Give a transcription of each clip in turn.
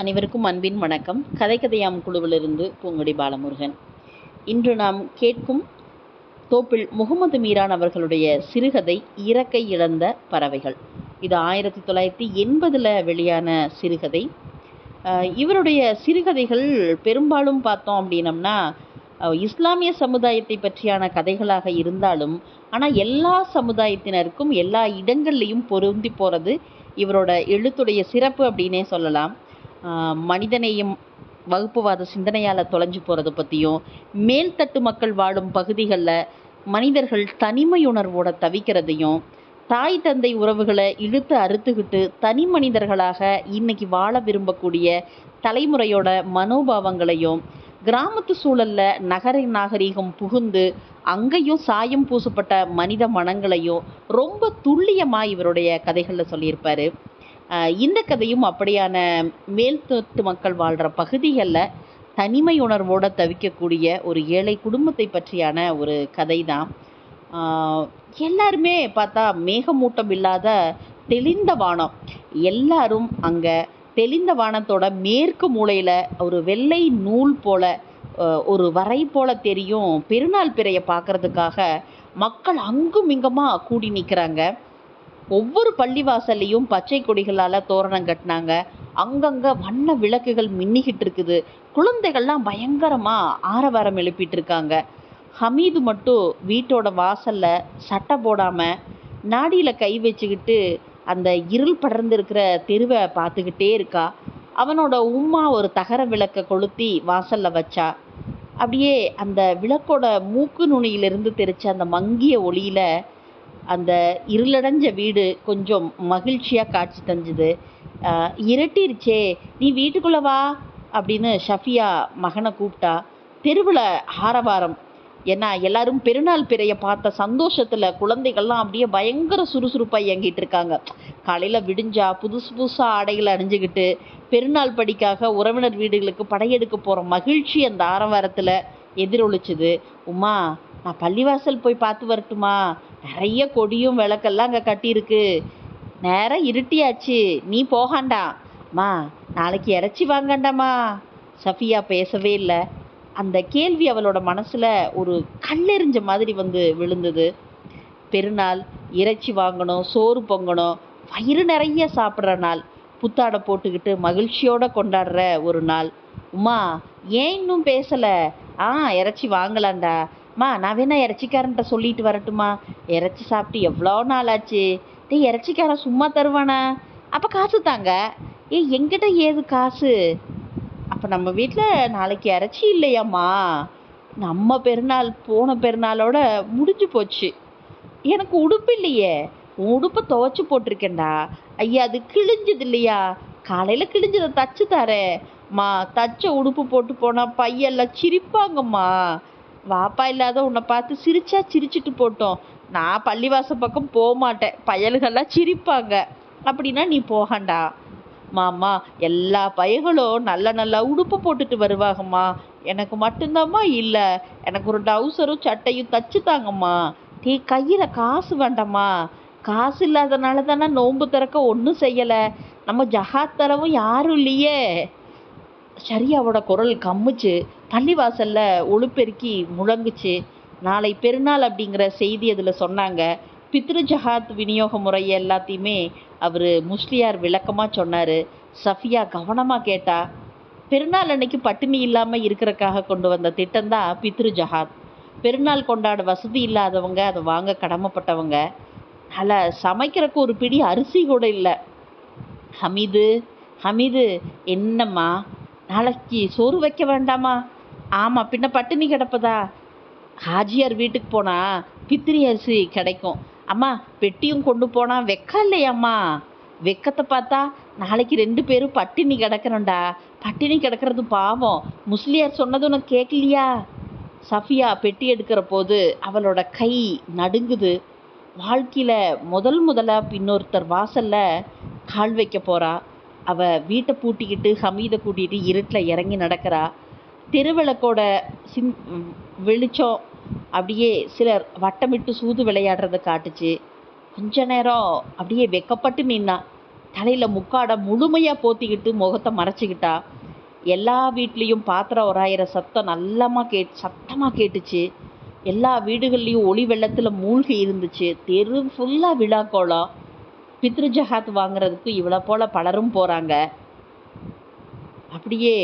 அனைவருக்கும் அன்பின் வணக்கம். கதை கதையாம் குழுவிலிருந்து பூங்குடி பாலமுருகன். இன்று நாம் கேட்கும் தோப்பில் முகமது மீரான் அவர்களுடைய சிறுகதை இறக்கை இழந்த பறவைகள் இது ஆயிரத்தி தொள்ளாயிரத்தி எண்பதில் வெளியான சிறுகதை. இவருடைய சிறுகதைகள் பெரும்பாலும் பார்த்தோம் அப்படின்னம்னா இஸ்லாமிய சமுதாயத்தை பற்றியான கதைகளாக இருந்தாலும் ஆனால் எல்லா சமுதாயத்தினருக்கும் எல்லா இடங்கள்லையும் பொருந்தி போகிறது இவரோட எழுத்துடைய சிறப்பு அப்படின்னே சொல்லலாம். மனிதநேயம் வகுப்புவாத சிந்தனையால் தொலைஞ்சு போகிறத பற்றியும் மேல்தட்டு மக்கள் வாழும் பகுதிகளில் மனிதர்கள் தனிமையுணர்வோட தவிக்கிறதையும் தாய் தந்தை உறவுகளை இழுத்து அறுத்துக்கிட்டு தனி மனிதர்களாக இன்னைக்கு வாழ விரும்பக்கூடிய தலைமுறையோட மனோபாவங்களையும் கிராமத்து சூழலில் நகர நாகரீகம் புகுந்து அங்கேயும் சாயம் பூசப்பட்ட மனித மனங்களையும் ரொம்ப துல்லியமாக இவருடைய கதைகளில் சொல்லியிருப்பார். இந்த கதையும் அப்படியான மேல்தட்டு மக்கள் வாழ்கிற பகுதிகளில் தனிமை உணர்வோடு தவிக்கக்கூடிய ஒரு ஏழை குடும்பத்தை பற்றியான ஒரு கதை தான் எல்லாருமே பார்த்தா மேகமூட்டம் இல்லாத தெளிந்த வானம். எல்லாரும் அங்கே தெளிந்த வானத்தோட மேற்கு மூலையில் ஒரு வெள்ளை நூல் போல ஒரு வரை போல தெரியும். பெருநாள் பிறையை பார்க்கறதுக்காக மக்கள் அங்கும் இங்கமாக கூடி நிற்கிறாங்க ஒவ்வொரு பள்ளிவாசல்லையும் பச்சை கொடிகளால் தோரணம் கட்டினாங்க. அங்கங்கே வண்ண விளக்குகள் மின்னிக்கிட்டு இருக்குது. குழந்தைகள்லாம் பயங்கரமாக ஆரவாரம் எழுப்பிட்டு இருக்காங்க ஹமீது மட்டும் வீட்டோட வாசலில் சட்டை போடாமல் நாடியில் கை வச்சுக்கிட்டு அந்த இருள் படர்ந்திருக்கிற தெருவை பார்த்துக்கிட்டே இருக்கா. அவனோட உம்மா ஒரு தகர விளக்கை கொளுத்தி வாசலில் வச்சா. அப்படியே அந்த விளக்கோட மூக்கு நுனியிலிருந்து தெரிச்ச அந்த மங்கிய ஒளியில் அந்த இருளடைஞ்ச வீடு கொஞ்சம் மகிழ்ச்சியாக காட்சி தஞ்சுது இரட்டிருச்சே இருட்டிருச்சே நீ வீட்டுக்குள்ளே வா அப்படின்னு ஷஃபியா மகனை கூப்பிட்டா. தெருவில் ஆரவாரம் ஏன்னா எல்லாரும் பெருநாள் பிறைய பார்த்த சந்தோஷத்தில் குழந்தைகள்லாம் அப்படியே பயங்கர சுறுசுறுப்பாக இயங்கிட்டு இருக்காங்க. காலையில் விடிஞ்சா புதுசு புதுசாக ஆடைகளை அணிஞ்சுக்கிட்டு பெருநாள் படிக்காக உறவினர் வீடுகளுக்கு படையெடுக்க போகிற மகிழ்ச்சி அந்த ஆரவாரத்தில் எதிரொலிச்சுது. உமா நான் பள்ளிவாசல் போய் பார்த்து வரட்டுமா? நிறைய கொடியும் விளக்கெல்லாம் அங்கே கட்டியிருக்கு. நேரம் இருட்டியாச்சு. நீ போகாண்டா. மா நாளைக்கு இறைச்சி வாங்கண்டாமா? சஃபியா பேசவே இல்லை. அந்த கேள்வி அவளோட மனசில் ஒரு கல்லெறிஞ்ச மாதிரி வந்து விழுந்தது. பெருநாள் இறைச்சி வாங்கணும் சோறு பொங்கணும் வயிறு நிறைய சாப்பிட்ற நாள் புத்தாடை போட்டுக்கிட்டு மகிழ்ச்சியோட கொண்டாடுற ஒரு நாள். உமா ஏன் இன்னும் பேசலை? ஆ இறைச்சி வாங்கலாண்டா மா நான் வேணா இறச்சிக்காரன்ட்ட சொல்லிட்டு வரட்டுமா? இறைச்சி சாப்பிட்டு எவ்வளோ நாள் ஆச்சு டே இறைச்சிக்காரன் சும்மா தருவானா? அப்போ காசு தாங்க. ஏய் எங்கிட்ட ஏது காசு? அப்போ நம்ம வீட்டில் நாளைக்கு இறைச்சி இல்லையாம்மா? நம்ம பெருநாள் போன பெருநாளோட முடிஞ்சு போச்சு. எனக்கு உடுப்பு இல்லையே. உன் உடுப்பை துவச்சி போட்டிருக்கேன்டா. ஐயா அது கிழிஞ்சது இல்லையா? காலையில் கிழிஞ்சதை தச்சு தரேன். மா தச்ச உடுப்பு போட்டு போனால் பையெல்லாம் சிரிப்பாங்கம்மா. வாப்பா இல்லாத உன்னை பார்த்து சிரிச்சா சிரிச்சிட்டு போட்டோம். நான் பள்ளிவாசல் பக்கம் போக மாட்டேன். பயல்கள்லாம் சிரிப்பாங்க. அப்படின்னா நீ போகண்டா. மாமா எல்லா பையகளும் நல்ல நல்ல உடுப்பு போட்டுட்டு வருவாங்கம்மா. எனக்கு மட்டும்தாம்மா இல்லை. எனக்கு ஒரு டவுசரும் சட்டையும் தச்சு தாங்கம்மா டீ கையில் காசு வேண்டாம்மா. காசு இல்லாதனால தானே நோன்பு திறக்க ஒன்றும் செய்யலை. நம்ம ஜஹாத் தரவும் யாரும் இல்லையே. ஷரியாவோட குரல் கம்முச்சு. பள்ளிவாசல்ல ஒழுப்பெருக்கி முழங்குச்சு. நாளை பெருநாள் அப்படிங்கிற செய்தி அதில் சொன்னாங்க. பித்ரு ஜஹாத் விநியோக முறை எல்லாத்தையுமே அவர் முஸ்லியார் விளக்கமாக சொன்னார். சஃபியா கவனமாக கேட்டா பெருநாள் அன்னைக்கு பட்டினி இல்லாமல் இருக்கிறக்காக கொண்டு வந்த திட்டம் தான் பித்ரு ஜஹாத் பெருநாள் கொண்டாட வசதி இல்லாதவங்க அதை வாங்க கடமைப்பட்டவங்க. அதில் சமைக்கிறக்கு ஒரு பிடி அரிசி கூட இல்லை. ஹமீது ஹமீது என்னம்மா? நாளைக்கு சோறு வைக்க வேண்டாமா? ஆமாம் பின்ன பட்டினி கிடப்பதா? ஹாஜியார் வீட்டுக்கு போனால் பித்திரி அரிசி கிடைக்கும். அம்மா பெட்டியும் கொண்டு போனால் வெக்கம் இல்லையாம்மா வெக்கத்தை பார்த்தா நாளைக்கு ரெண்டு பேரும் பட்டினி கிடக்கிறோண்டா பட்டினி கிடக்கிறது பாவம். முஸ்லியார் சொன்னது உனக்கு கேட்கலையா? சஃபியா பெட்டி எடுக்கிற போது அவளோட கை நடுங்குது. வாழ்க்கையில் முதல் முதலாக இன்னொருத்தர் வாசலில் கால் வைக்க போகிறா அவள் வீட்டை பூட்டிக்கிட்டு ஹமீதை கூட்டிகிட்டு இருட்டில் இறங்கி நடக்கிறா. திருவிளக்கோட சிம் வெளிச்சம் அப்படியே சிலர் வட்டமிட்டு சூது விளையாடுறத காட்டுச்சு. கொஞ்ச நேரம் அப்படியே வெக்கப்பட்டு நின்னா தலையில் முக்காடை முழுமையாக போத்திக்கிட்டு முகத்தை மறைச்சிக்கிட்டா எல்லா வீட்லேயும் பாத்திரம் உராயிற சத்தம் நல்லமாக கேட் சத்தமாக கேட்டுச்சு. எல்லா வீடுகள்லேயும் ஒளி வெள்ளத்தில் மூழ்கி இருந்துச்சு. தெரு ஃபுல்லாக விழா கோலம். பித்ரு ஜஹாத் வாங்குறதுக்கு இவ்வளோ போல் பலரும் போகிறாங்க அப்படியே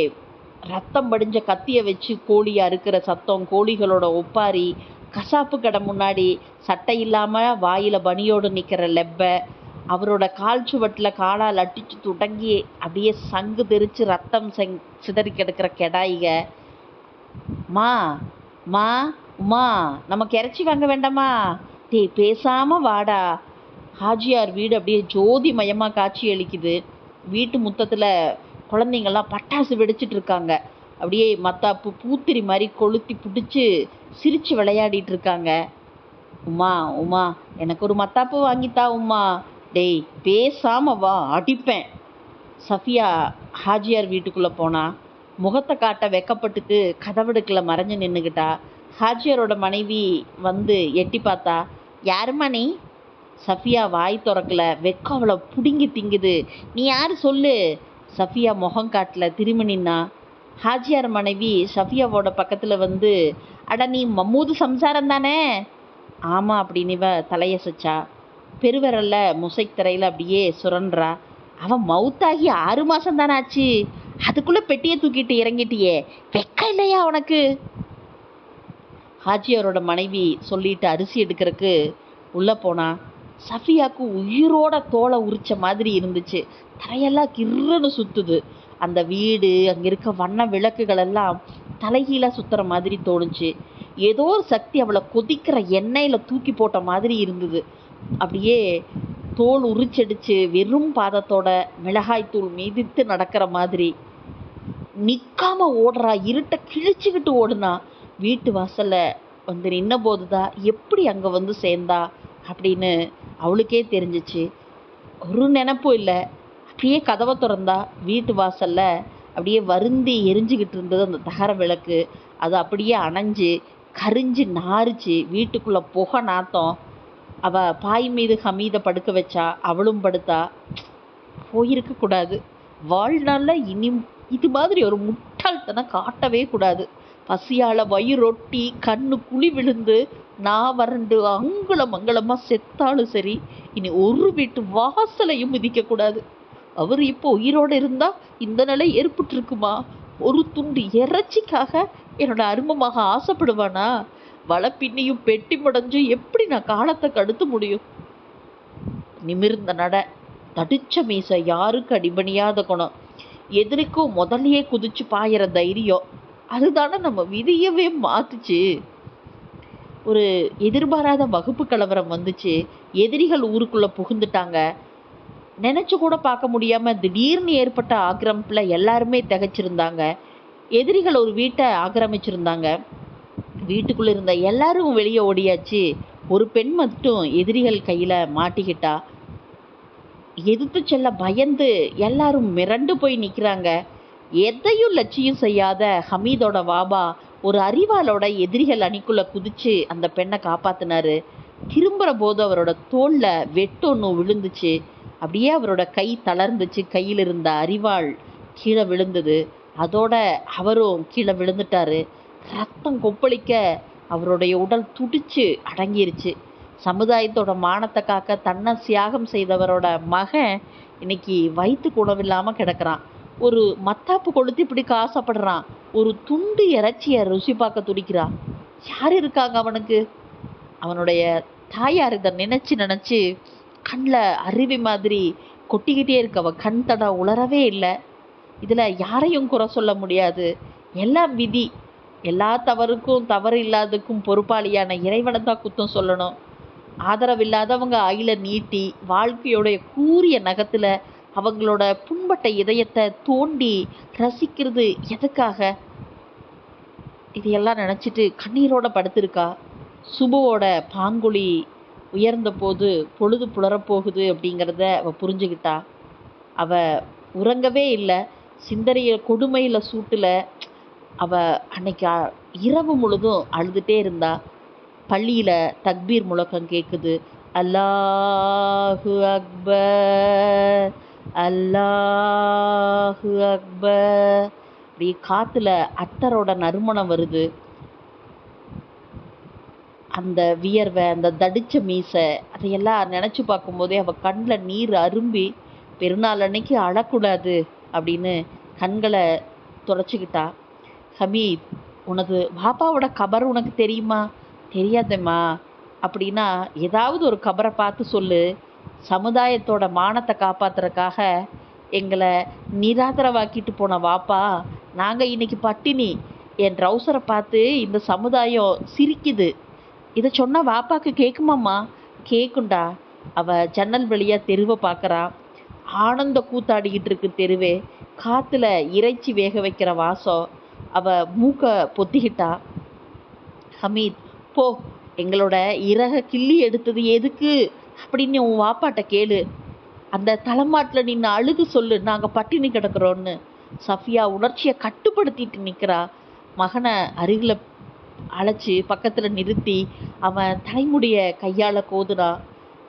ரத்தம் படிஞ்ச கத்தியை வச்சு கோழி அறுக்கிற சத்தம் கோழிகளோட ஒப்பாரி கசாப்பு கடை முன்னாடி சட்டை இல்லாமல் வாயில் பனியோடு நிற்கிற லெப்பை அவரோட கால் சுவட்டில் காலால் அடிச்சு துடங்கி அப்படியே சங்கு தெரிச்சு ரத்தம் செங் சிதறி கிடக்கிற கெடாயிக. மா மா உமா நமக்கு இறைச்சி வாங்க வேண்டாமா? டே பேசாமல் வாடா. ஹாஜியார் வீடு அப்படியே ஜோதிமயமாக காட்சி அளிக்குது. வீட்டு முத்தத்தில் குழந்தைங்கள்லாம் பட்டாசு வெடிச்சிட்டு இருக்காங்க. அப்படியே மத்தாப்பு பூத்திரி மாதிரி கொளுத்தி பிடிச்சி சிரித்து விளையாடிட்டு இருக்காங்க. உமா உமா எனக்கு ஒரு மத்தாப்பு வாங்கித்தா உமா. டேய் பேசாம வா அடிப்பேன். சஃபியா ஹாஜியார் வீட்டுக்குள்ளே போனா முகத்தை காட்ட வெக்கப்பட்டுட்டு கதவடுக்கில் மறைஞ்சு நின்றுக்கிட்டா ஹாஜியாரோட மனைவி வந்து எட்டி பார்த்தா யாரும்மா நீ? சஃபியா வாய் திறக்கல வெக்கம் அவளை பிடுங்கி திங்குது. நீ யார்? சொல்லு. சஃபியா முகம் காட்டல திரும்பி ஹாஜியார் மனைவி சஃபியாவோட பக்கத்தில் வந்து அட நீ மம்மூது சம்சாரம் தானே? ஆமாம் அப்படின்னு இவ தலையசைச்சா பெருவிரல்ல முசைத்தரையில் அப்படியே சுரன்றா. அவன் மவுத்தாகி ஆறு மாதம் தானே ஆச்சு? அதுக்குள்ளே பெட்டியை தூக்கிட்டு இறங்கிட்டியே. வெக்க இல்லையா உனக்கு? ஹாஜியாரோட மனைவி சொல்லிட்டு அரிசி எடுக்கிறதுக்கு உள்ளே போனா சஃபியாவுக்கு உயிரோட தோலை உரிச்ச மாதிரி இருந்துச்சு. தரையெல்லாம் கிர்ருன்னு சுற்றுது அந்த வீடு அங்கே இருக்க வண்ண விளக்குகள் எல்லாம் தலைகீழாக சுற்றுற மாதிரி தோணுச்சு. ஏதோ ஒரு சக்தி அவளை கொதிக்கிற எண்ணெயில் தூக்கி போட்ட மாதிரி இருந்தது. அப்படியே தோல் உரிச்சடிச்சு வெறும் பாதத்தோட மிளகாய்த்தூள் மிதித்து நடக்கிற மாதிரி. நிற்காம ஓடுறா இருட்டை கிழிச்சுக்கிட்டு ஓடுனா வீட்டு வாசலில் வந்து நின்ன போதுதான் எப்படி அங்கே வந்து சேர்ந்தா அப்படின்னு அவளுக்கே தெரிஞ்சிச்சு. ஒரு நினப்பும் இல்லை. அப்படியே கதவை திறந்தா வீட்டு வாசலில் அப்படியே வருந்தி எரிஞ்சுக்கிட்டு இருந்தது அந்த தகர விளக்கு. அது அப்படியே அணைஞ்சு கரிஞ்சு நாரிச்சு வீட்டுக்குள்ளே புகை நாத்தம். அவள் பாய் மீது ஹமீதை படுக்க வச்சா அவளும் படுத்தா. போயிருக்கக்கூடாது வாழ்நாளில் இனி இது மாதிரி ஒரு முட்டாள்தனம் காட்டவே கூடாது. பசியால வயிறொட்டி கண்ணு குழி விழுந்து நான் வறண்டு அங்குலம் அங்குலமா செத்தாலும் சரி இனி ஒரு வீட்டு வாசலையும் மிதிக்க கூடாது. அவர் இப்போ உயிரோடு இருந்தா இந்த நிலை ஏற்பட்டிருக்குமா? ஒரு துண்டு இறைச்சிக்காக என்னோட அருமமாக ஆசைப்படுவானா? வளப்பின்னியும் பெட்டி முடஞ்சும் எப்படி நான் காலத்தை கடுத்து முடியும்? நிமிர்ந்த நட தடிச்ச மீசை யாருக்கு அடிபணியாத குணம்? எதிரிக்கும் முதலையே குதிச்சு பாயிற தைரியம். அதுதானே நம்ம விதியவே மாத்துச்சு. ஒரு எதிர்பாராத வகுப்பு கலவரம் வந்துச்சு. எதிரிகள் ஊருக்குள்ளே புகுந்துட்டாங்க. நினச்சி கூட பார்க்க முடியாமல் திடீர்னு ஏற்பட்ட ஆக்கிரமிப்பில் எல்லாருமே திகைச்சிருந்தாங்க. எதிரிகள் ஒரு வீட்டை ஆக்கிரமிச்சிருந்தாங்க. வீட்டுக்குள்ளே இருந்த எல்லாரும் வெளியே ஓடியாச்சு. ஒரு பெண் மட்டும் எதிரிகள் கையில் மாட்டிக்கிட்டா. எதிர்த்து செல்ல பயந்து எல்லாரும் மிரண்டு போய் நிற்கிறாங்க எதையும் லட்சியம் செய்யாத ஹமீதோட வாபா ஒரு அறிவாளோட எதிரிகள் அணிக்குள்ள குதிச்சு அந்த பெண்ணை காப்பாத்தினாரு. திரும்புகிற போது அவரோட தோல்ல ஒன்று விழுந்துச்சு. அப்படியே அவரோட கை தளர்ந்துச்சு. கையில் இருந்த அறிவாள் கீழே விழுந்தது. அதோட அவரும் கீழே விழுந்துட்டாரு. ரத்தம் கொப்பளிக்க அவருடைய உடல் துடிச்சு அடங்கிருச்சு. சமுதாயத்தோட மானத்தை காக்க தன்னை தியாகம் செய்தவரோட மகன் இன்னைக்கு வயிற்றுக்கு உணவில்லாம கிடக்குறான். ஒரு மத்தாப்பு கொளுத்தி இப்படி காசப்படுறான். ஒரு துண்டு இறைச்சியை ருசி பார்க்க துடிக்கிறான் யார் இருக்காங்க அவனுக்கு? அவனுடைய தாயார் இதை நினச்சி நினச்சி கண்ணில் அருவி மாதிரி கொட்டிக்கிட்டே இருக்க. அவன் கண் தட உளரவே இல்லை. இதில் யாரையும் குறை சொல்ல முடியாது. எல்லாம் விதி. எல்லா தவறுக்கும் தவறு இல்லாததுக்கும் பொறுப்பாளியான இறைவனை தான் குத்தம் சொல்லணும். ஆதரவில்லாதவங்க ஆயில நீட்டி வாழ்க்கையோடைய கூரிய நகத்தில் அவங்களோட புண்பட்ட இதயத்தை தோண்டி ரசிக்கிறது எதுக்காக? இதையெல்லாம் நினச்சிட்டு கண்ணீரோட படுத்திருக்கா? சுபுவோட பாங்குழி உயர்ந்த போது பொழுது புலரப்போகுது அப்படிங்கிறத அவ புரிஞ்சுக்கிட்டா அவ உறங்கவே இல்லை. சிந்தனைய கொடுமையில் சூட்டில் அவ அன்னைக்கு இரவு முழுதும் அழுதுகிட்டே இருந்தா. பள்ளியில் தக்பீர் முழக்கம் கேட்குது அல்லாஹு அக்பர். அல்லாஹு அக்பர். அப்படி காத்துல அத்தரோட நறுமணம் வருது. அந்த வியர்வை அந்த தடிச்ச மீசை அதையெல்லாம் நினச்சி பார்க்கும்போதே அவள் கண்ணில் நீர் அரும்பி பெருநாள் அன்னைக்கு அழக்கூடாது அப்படின்னு கண்களை தொடச்சிக்கிட்டா. ஹமீத் உனது பாப்பாவோட கபர் உனக்கு தெரியுமா? தெரியாதேம்மா. அப்படின்னா ஏதாவது ஒரு கபரை பார்த்து சொல்லு. சமுதாயத்தோட மானத்தை காப்பாத்துறதுக்காக எங்களை நிராதரவாக்கிட்டு போன வாப்பா நாங்கள் இன்னைக்கு பட்டினி என் ட்ரௌசரை பார்த்து இந்த சமுதாயம் சிரிக்குது. இதை சொன்னால் வாப்பாக்கு கேட்குமாம்மா? கேட்குண்டா அவ ஜன்னல் வழியாக தெருவை பார்க்குறா. ஆனந்த கூத்தாடிக்கிட்டு இருக்கு தெருவே. காற்றுல இறைச்சி வேக வைக்கிற வாசம். அவ மூக்க பொத்திக்கிட்டா. ஹமீத் போ. எங்களோட இறக கிள்ளி எடுத்தது எதுக்கு? அப்படின்னு உன் வாப்பாட்ட கேளு. அந்த தலைமாட்டில் நின்று அழுது சொல்லு நாங்கள் பட்டினி கிடக்குறோன்னு. சஃபியா உணர்ச்சியை கட்டுப்படுத்திட்டு நிற்கிறா மகனை அருகில் அழைச்சி பக்கத்தில் நிறுத்தி அவன் தலைமுடிய கையால் கோதுனா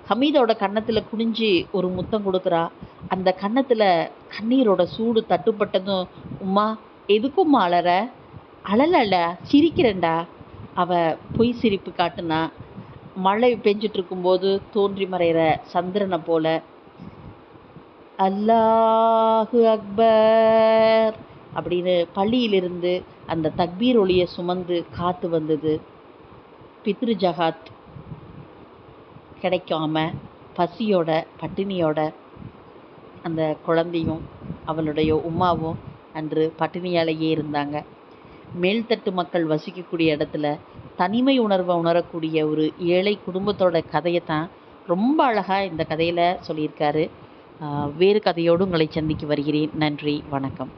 ஹமீதோட கன்னத்தில் குனிஞ்சு ஒரு முத்தம் கொடுக்குறா. அந்த கன்னத்தில் கண்ணீரோட சூடு தட்டுப்பட்டதும் உம்மா எதுக்கும்மா அலற? அழலல சிரிக்கிறேன்டா. அவள் பொய் சிரிப்பு காட்டுனா மழை பெஞ்சிட்டு இருக்கும்போது தோன்றி மறைகிற சந்திரனை போல அல்லாஹு அக்பர் அப்படின்னு பள்ளியிலிருந்து அந்த தக்பீர் ஒளியை சுமந்து காத்து வந்தது. பித்ரு ஜகாத் கிடைக்காம பசியோட பட்டினியோட அந்த குழந்தையும் அவளுடைய உம்மாவும் அன்று பட்டினியாலேயே இருந்தாங்க. மேல்தட்டு மக்கள் வசிக்கக்கூடிய இடத்துல தனிமை உணர்வை உணரக்கூடிய ஒரு ஏழை குடும்பத்தோட கதையை தான் ரொம்ப அழகாக இந்த கதையில் சொல்லியிருக்காரு. வேறு கதையோடு உங்களை சந்திக்க வருகிறேன். நன்றி வணக்கம்.